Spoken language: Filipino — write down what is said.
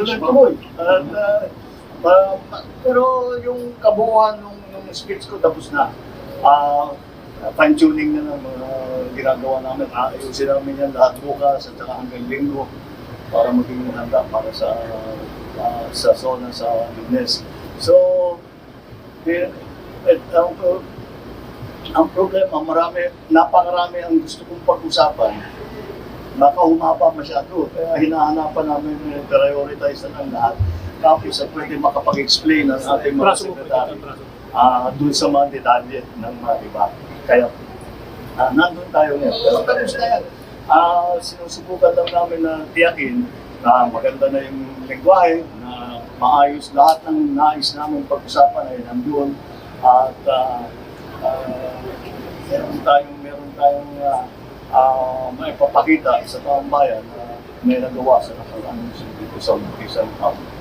Tuloy-tuloy. At, ah, ah, pero yung kabuuan nung, nung speech ko tapos na. Ah, fine-tuning na ng mga ginagawa namin. Ayusin namin yan lahat bukas at saka hanggang linggo para maging handa para sa ah, sa zona sa Lignes. So, eh, eh, ang, ang problema, marami, napakarami ang gusto kong pag-usapan nakahumaba masyado. Kaya hinahanapan namin eh, prioritize na ng lahat. Tapos sa pwede makapag-explain ang ating mga sekretary braso. ah dun sa mga detalye ng mga iba. Kaya ah, nandun tayo ngayon. Pero tapos na yan. Ah, sinusubukan lang namin na tiyakin na maganda na yung lengguwahe, na maayos lahat ng nais namin pag-usapan ay nandun. At ah, ah, meron tayong, meron tayong ah, ah, may papakita sa taong bayan na may nagawa sa dito sa isang taon.